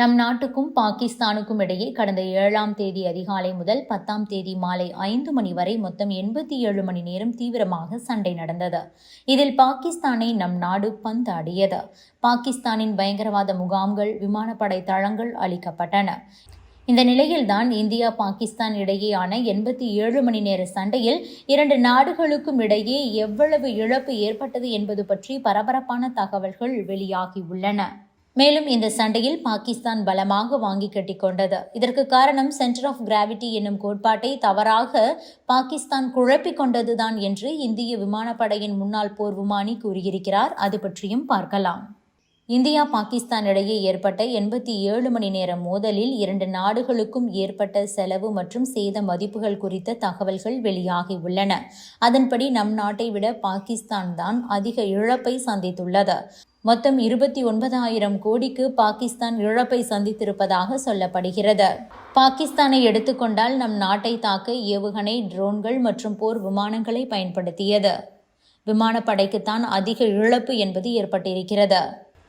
நம் நாட்டுக்கும் பாகிஸ்தானுக்கும் இடையே கடந்த ஏழாம் தேதி அதிகாலை முதல் பத்தாம் தேதி மாலை ஐந்து மணி வரை மொத்தம் எண்பத்தி ஏழு மணி நேரம் தீவிரமாக சண்டை நடந்தது. இதில் பாகிஸ்தானை நம் நாடு பந்தாடியது. பாகிஸ்தானின் பயங்கரவாத முகாம்கள் விமானப்படை தளங்கள் அளிக்கப்பட்டன இந்த நிலையில்தான் இந்தியா பாகிஸ்தான் இடையேயான எண்பத்தி ஏழு மணி நேர சண்டையில் இரண்டு நாடுகளுக்கும் இடையே எவ்வளவு இழப்பு ஏற்பட்டது என்பது பற்றி பரபரப்பான தகவல்கள் வெளியாகியுள்ளன மேலும் இந்த சண்டையில் பாகிஸ்தான் பலமாக வாங்கி கட்டிக்கொண்டது இதற்கு காரணம் சென்டர் ஆஃப் கிராவிட்டி என்னும் கோட்பாட்டை தவறாக பாகிஸ்தான் குழப்பிக் கொண்டதுதான் என்று இந்திய விமானப்படையின் முன்னாள் போர் விமானி கூறியிருக்கிறார். அது பற்றியும் பார்க்கலாம். இந்தியா பாகிஸ்தான் இடையே ஏற்பட்ட எண்பத்தி ஏழு மணி நேர மோதலில் இரண்டு நாடுகளுக்கும் ஏற்பட்ட செலவு மற்றும் சேத மதிப்புகள் குறித்த தகவல்கள் வெளியாகி உள்ளன. அதன்படி நம் நாட்டை விட பாகிஸ்தான் தான் அதிக இழப்பை சந்தித்துள்ளது. மொத்தம் இருபத்தி ஒன்பதாயிரம் கோடிக்கு பாகிஸ்தான் இழப்பை சந்தித்திருப்பதாக சொல்லப்படுகிறது. பாகிஸ்தானை எடுத்துக்கொண்டால் நம் நாட்டை தாக்க ஏவுகணை ட்ரோன்கள் மற்றும் போர் விமானங்களை பயன்படுத்தியது. விமானப்படைக்குத்தான் அதிக இழப்பு என்பது ஏற்பட்டிருக்கிறது.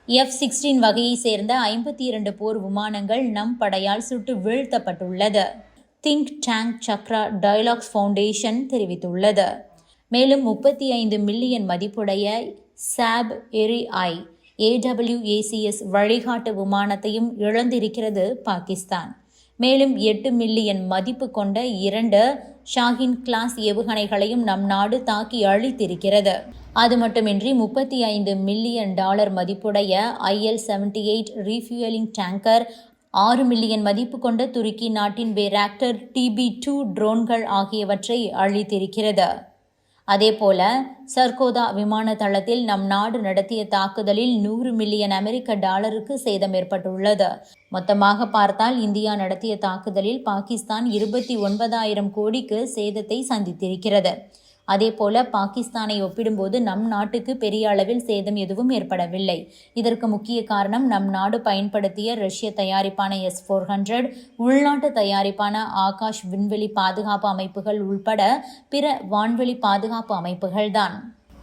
எஃப் சிக்ஸ்டீன் வகையை சேர்ந்த ஐம்பத்தி இரண்டு போர் விமானங்கள் நம் படையால் சுட்டு வீழ்த்தப்பட்டுள்ளது. Think tank Chakra dialogues foundation தெரிவித்துள்ளது. மேலும் முப்பத்தி ஐந்து மில்லியன் மதிப்புடைய சாப் எரி ஐ ஏடபிள்யூஏசிஎஸ் வழிகாட்டு விமானத்தையும் இழந்திருக்கிறது பாகிஸ்தான். மேலும் எட்டு மில்லியன் மதிப்பு கொண்ட இரண்டு ஷாஹின் கிளாஸ் ஏவுகணைகளையும் நம் நாடு தாக்கி அழித்திருக்கிறது. அது மட்டுமின்றி முப்பத்தி ஐந்து மில்லியன் டாலர் மதிப்புடைய IL seventy eight refuelling tanker ஆறு மில்லியன் மதிப்பு கொண்ட துருக்கி நாட்டின் பேராக்டர் டிபி டூ ட்ரோன்கள் ஆகியவற்றை அழித்திருக்கிறது. அதேபோல சர்கோதா விமான தளத்தில் நம் நாடு நடத்திய தாக்குதலில் நூறு மில்லியன் அமெரிக்க டாலருக்கு சேதம் ஏற்பட்டுள்ளது. மொத்தமாக பார்த்தால் இந்தியா நடத்திய தாக்குதலில் பாகிஸ்தான் இருபத்தி ஒன்பதாயிரம் கோடிக்கு சேதத்தை சந்தித்திருக்கிறது. அதேபோல பாகிஸ்தானை ஒப்பிடும்போது நம் நாட்டுக்கு பெரிய அளவில் சேதம் எதுவும் ஏற்படவில்லை. இதற்கு முக்கிய காரணம் நம் நாடு பயன்படுத்திய ரஷ்ய தயாரிப்பான எஸ் ஃபோர் ஹண்ட்ரட் உள்நாட்டு தயாரிப்பான ஆகாஷ் விண்வெளி பாதுகாப்பு அமைப்புகள் உள்பட பிற வான்வெளி பாதுகாப்பு அமைப்புகள்தான்.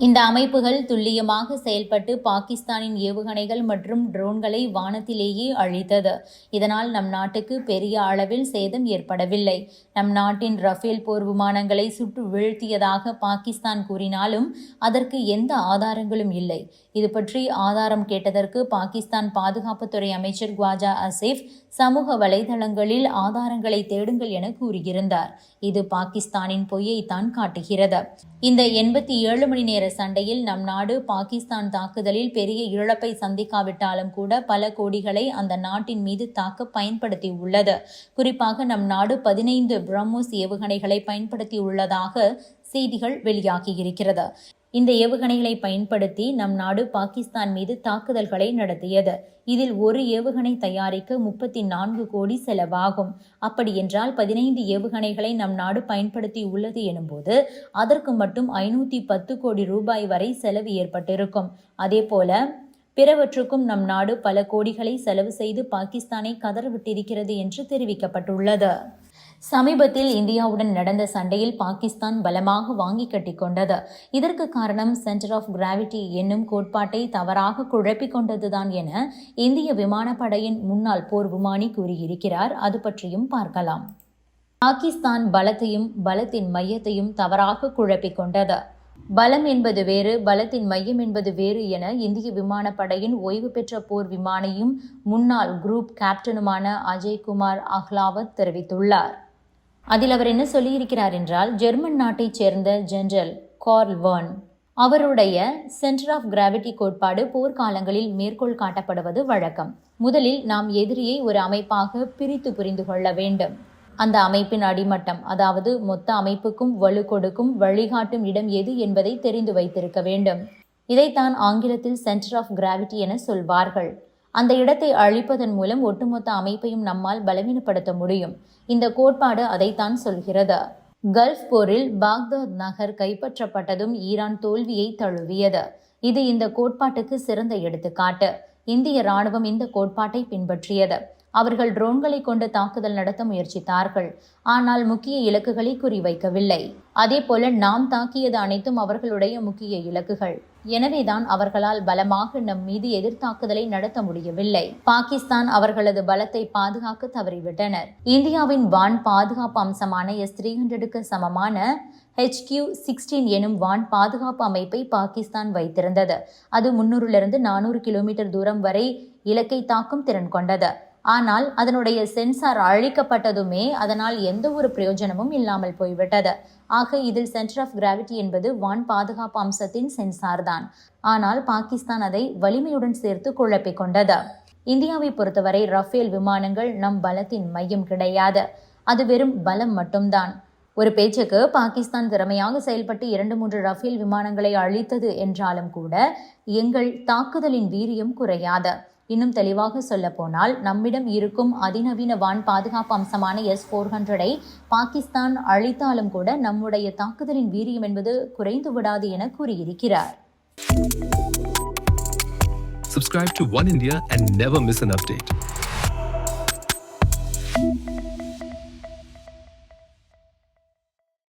இந்த அமைப்புகள் துல்லியமாக செயல்பட்டு பாகிஸ்தானின் ஏவுகணைகள் மற்றும் ட்ரோன்களை வானத்திலேயே அழித்தது. இதனால் நம் நாட்டுக்கு பெரிய அளவில் சேதம் ஏற்படவில்லை. நம் நாட்டின் ரஃபேல் போர் விமானங்களை சுட்டு வீழ்த்தியதாக பாகிஸ்தான் கூறினாலும் அதற்கு எந்த ஆதாரங்களும் இல்லை. இது பற்றி ஆதாரம் கேட்டதற்கு பாகிஸ்தான் பாதுகாப்புத்துறை அமைச்சர் குவாஜா அசீஃப் சமூக வலைதளங்களில் ஆதாரங்களை தேடுங்கள் என கூறியிருந்தார். இது பாகிஸ்தானின் பொய்யைத்தான் காட்டுகிறது. இந்த எண்பத்தி ஏழு மணி நேர சண்டையில் நம் நாடு பாகிஸ்தான் தாக்குதலில் பெரிய இழப்பை சந்திக்காவிட்டாலும் கூட பல கோடிகளை அந்த நாட்டின் மீது தாக்க பயன்படுத்தி உள்ளது குறிப்பாக நம் நாடு பதினைந்து பிரம்மோஸ் ஏவுகணைகளை பயன்படுத்தி உள்ளதாக செய்திகள் வெளியாகியிருக்கிறது இந்த ஏவுகணைகளை பயன்படுத்தி நம் நாடு பாகிஸ்தான் மீது தாக்குதல்களை நடத்தியது. இதில் ஒரு ஏவுகணை தயாரிக்க முப்பத்தி நான்கு கோடி செலவாகும். அப்படி என்றால் பதினைந்து ஏவுகணைகளை நம் நாடு பயன்படுத்தி உள்ளது எனும்போது அதற்கு மட்டும் ஐநூற்றி பத்து கோடி ரூபாய் வரை செலவு ஏற்பட்டிருக்கும். அதேபோல பிறவற்றுக்கும் நம் நாடு பல கோடிகளை செலவு செய்து பாகிஸ்தானை கதறவிட்டிருக்கிறது என்று தெரிவிக்கப்பட்டுள்ளது. சமீபத்தில் இந்தியாவுடன் நடந்த சண்டையில் பாகிஸ்தான் பலமாக வாங்கி கட்டிக்கொண்டது இதற்கு காரணம் சென்டர் ஆஃப் கிராவிட்டி என்னும் கோட்பாட்டை தவறாக குழப்பிக் கொண்டதுதான் என இந்திய விமானப்படையின் முன்னாள் போர் விமானி கூறியிருக்கிறார். அது பற்றியும் பார்க்கலாம். பாகிஸ்தான் பலத்தையும் பலத்தின் மையத்தையும் தவறாக குழப்பிக் கொண்டது. பலம் என்பது வேறு பலத்தின் மையம் என்பது வேறு என இந்திய விமானப்படையின் ஓய்வு பெற்ற போர் விமானியும் முன்னாள் குரூப் கேப்டனுமான அஜய்குமார் அஹ்லாவத் தெரிவித்துள்ளார். அதில் அவர் என்ன சொல்லியிருக்கிறார் என்றால் ஜெர்மன் நாட்டைச் சேர்ந்த ஜெனரல் கார்ல் வர்ன் அவருடைய சென்டர் ஆஃப் கிராவிட்டி கோட்பாடு போர்க்காலங்களில் மேற்கோள் காட்டப்படுவது வழக்கம். முதலில் நாம் எதிரியை ஒரு அமைப்பாக பிரித்து புரிந்து கொள்ள வேண்டும். அந்த அமைப்பின் அடிமட்டம் அதாவது மொத்த அமைப்புக்கும் வலு கொடுக்கும் வழிகாட்டும் இடம் எது என்பதை தெரிந்து வைத்திருக்க வேண்டும். இதைத்தான் ஆங்கிலத்தில் சென்டர் ஆஃப் கிராவிட்டி என சொல்வார்கள். அந்த இடத்தை அழிப்பதன் மூலம் ஒட்டுமொத்த அமைப்பையும் நம்மால் பலவீனப்படுத்த முடியும். இந்த கோட்பாடு அதைத்தான் சொல்கிறது. கல்ஃப் போரில் பாக்தாத் நகர் கைப்பற்றப்பட்டதும் ஈரான் தோல்வியை தழுவியது. இது இந்த கோட்பாட்டுக்கு சிறந்த எடுத்துக்காட்டு. இந்திய ராணுவம் இந்த கோட்பாட்டை பின்பற்றியது. அவர்கள் ட்ரோன்களை கொண்டு தாக்குதல் நடத்த முயற்சித்தார்கள். ஆனால் முக்கிய இலக்குகளை குறிவைக்கவில்லை. அதேபோல நாம் தாக்கியது அனைத்தும் அவர்களுடைய முக்கிய இலக்குகள். எனவேதான் அவர்களால் பலமாக நம் மீது எதிர்த்தாக்குதலை நடத்த முடியவில்லை. பாகிஸ்தான் அவர்களது பலத்தை பாதுகாக்க தவறிவிட்டனர். இந்தியாவின் வான் பாதுகாப்பு அம்சமான எஸ் த்ரீ ஹண்ட்ரடுக்கு சமமான ஹெச்கியூ சிக்ஸ்டீன் எனும் வான் பாதுகாப்பு அமைப்பை பாகிஸ்தான் வைத்திருந்தது. அது முன்னூறிலிருந்து நானூறு கிலோமீட்டர் தூரம் வரை இலக்கை தாக்கும் திறன் கொண்டது. ஆனால் அதனுடைய சென்சார் அழிக்கப்பட்டதுமே அதனால் எந்த ஒரு பிரயோஜனமும் இல்லாமல் போய்விட்டது. ஆக இதில் சென்டர் ஆஃப் கிராவிட்டி என்பது வான் பாதுகாப்பு அம்சத்தின் சென்சார் தான். ஆனால் பாகிஸ்தான் அதை வலிமையுடன் சேர்த்து குழப்பிக் கொண்டது. இந்தியாவை பொறுத்தவரை ரஃபேல் விமானங்கள் நம் பலத்தின் மையம் கிடையாது. அது வெறும் பலம் மட்டும்தான். ஒரு பேச்சுக்கு பாகிஸ்தான் திறமையாக செயல்பட்டு இரண்டு மூன்று ரஃபேல் விமானங்களை அழித்தது என்றாலும் கூட எங்கள் தாக்குதலின் வீரியம் குறையாது. இன்னும் தெளிவாக சொல்ல போனால் நம்மிடம் இருக்கும் அதிநவீன வான் பாதுகாப்பு அம்சமான எஸ் ஃபோர் ஹண்ட்ரடை பாகிஸ்தான் அழித்தாலும் கூட நம்முடைய தாக்குதலின் வீரியம் என்பது குறைந்து விடாது என கூறியிருக்கிறார் Subscribe to One India and never miss an update.